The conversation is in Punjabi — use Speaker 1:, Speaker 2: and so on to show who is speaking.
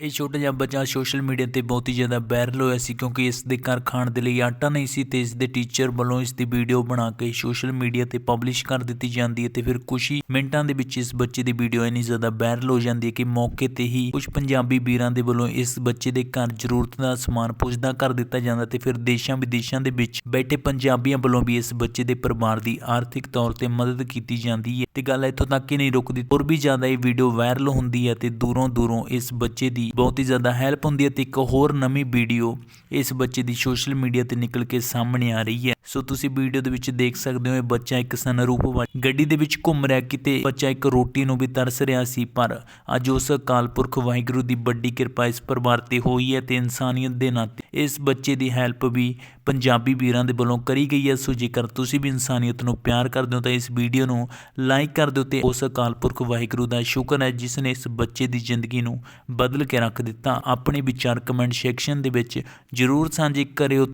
Speaker 1: ਇਹ ਛੋਟਾ ਜਿਹਾ ਬੱਚਾ ਸੋਸ਼ਲ ਮੀਡੀਆ ਤੇ ਬਹੁਤ ਹੀ ਜ਼ਿਆਦਾ ਵਾਇਰਲ ਹੋਇਆ ਸੀ ਕਿਉਂਕਿ ਇਸ ਦੇ ਘਰ ਖਾਣ ਦੇ ਲਈ ਆਟਾ ਨਹੀਂ ਸੀ ਤੇ ਇਸ ਦੇ ਟੀਚਰ ਵੱਲੋਂ ਇਸ ਦੀ ਵੀਡੀਓ ਬਣਾ ਕੇ ਸੋਸ਼ਲ ਮੀਡੀਆ ਤੇ ਪਬਲਿਸ਼ ਕਰ ਦਿੱਤੀ ਜਾਂਦੀ ਹੈ ਤੇ ਫਿਰ ਕੁਝ ਹੀ ਮਿੰਟਾਂ ਦੇ ਵਿੱਚ ਇਸ ਬੱਚੇ ਦੀ ਵੀਡੀਓ ਇੰਨੀ ਜ਼ਿਆਦਾ ਵਾਇਰਲ ਹੋ ਜਾਂਦੀ ਹੈ ਕਿ ਮੌਕੇ ਤੇ ਹੀ ਕੁਝ ਪੰਜਾਬੀ ਵੀਰਾਂ ਦੇ ਵੱਲੋਂ ਇਸ ਬੱਚੇ ਦੇ ਘਰ ਜ਼ਰੂਰਤ ਦਾ ਸਮਾਨ ਪੁੱਜਦਾ ਕਰ ਦਿੱਤਾ ਜਾਂਦਾ ਤੇ ਫਿਰ ਦੇਸ਼ਾਂ ਵਿਦੇਸ਼ਾਂ ਦੇ ਵਿੱਚ ਬੈਠੇ ਪੰਜਾਬੀਆਂ ਵੱਲੋਂ ਵੀ ਇਸ ਬੱਚੇ ਦੇ ਪਰਿਵਾਰ ਦੀ ਆਰਥਿਕ ਤੌਰ ਤੇ ਮਦਦ ਕੀਤੀ ਜਾਂਦੀ ਹੈ ਤੇ ਗੱਲ ਇੱਥੋਂ ਤੱਕ ਹੀ ਨਹੀਂ ਰੁਕਦੀ, ਹੋਰ ਵੀ ਜ਼ਿਆਦਾ ਇਹ ਵੀਡੀਓ ਵਾਇਰਲ ਹੁੰਦੀ ਹੈ ਤੇ ਦੂਰੋਂ ਦੂਰੋਂ ਇਸ ਬੱਚੇ ਦੀ ਬਹੁਤ ਹੀ ਜ਼ਿਆਦਾ ਹੈਲਪ ਹੁੰਦੀ ਹੈ ਤੇ ਇੱਕ ਹੋਰ ਨਵੀਂ ਵੀਡੀਓ ਇਸ ਬੱਚੇ ਦੀ ਸੋਸ਼ਲ ਮੀਡੀਆ ਤੇ ਨਿਕਲ ਕੇ ਸਾਹਮਣੇ ਆ ਰਹੀ ਹੈ। ਸੋ ਤੁਸੀਂ ਵੀਡੀਓ ਦੇ ਵਿੱਚ ਦੇਖ ਸਕਦੇ ਹੋ, ਇਹ ਬੱਚਾ ਇੱਕ ਸਨਰੂਪ ਵਿੱਚ ਗੱਡੀ ਦੇ ਵਿੱਚ ਘੁੰਮ ਰਿਹਾ ਕਿਤੇ, ਬੱਚਾ ਇੱਕ ਰੋਟੀ ਨੂੰ ਵੀ ਤਰਸ ਰਿਹਾ ਸੀ, ਪਰ ਅੱਜ ਉਸ ਅਕਾਲ ਪੁਰਖ ਵਾਹਿਗੁਰੂ ਦੀ ਵੱਡੀ ਕਿਰਪਾ ਇਸ ਪਰਿਵਾਰ ਤੇ ਹੋਈ ਹੈ ਤੇ ਇਨਸਾਨੀਅਤ ਦੇ ਨਾਤੇ ਇਸ ਬੱਚੇ ਦੀ ਹੈਲਪ ਵੀ ਪੰਜਾਬੀ ਵੀਰਾਂ ਦੇ ਵੱਲੋਂ ਕਰੀ ਗਈ ਹੈ। ਸੋ ਜੇਕਰ ਤੁਸੀਂ ਵੀ ਇਨਸਾਨੀਅਤ ਨੂੰ ਪਿਆਰ ਕਰਦੇ ਹੋ ਤਾਂ ਇਸ ਵੀਡੀਓ ਨੂੰ ਲਾਈਕ ਕਰ ਦਿਓ ਤੇ ਉਸ ਅਕਾਲ ਪੁਰਖ ਵਾਹਿਗੁਰੂ ਦਾ ਸ਼ੁਕਰ ਹੈ ਜਿਸ ਨੇ ਇਸ ਬੱਚੇ ਦੀ ਜ਼ਿੰਦਗੀ ਨੂੰ ਬਦਲ ਕੇ ਰੱਖ ਦਿੱਤਾ। ਆਪਣੇ ਵਿਚਾਰ ਕਮੈਂਟ ਸੈਕਸ਼ਨ ਦੇ ਵਿੱਚ ਜਰੂਰ ਸਾਂਝੇ ਕਰਿਓ।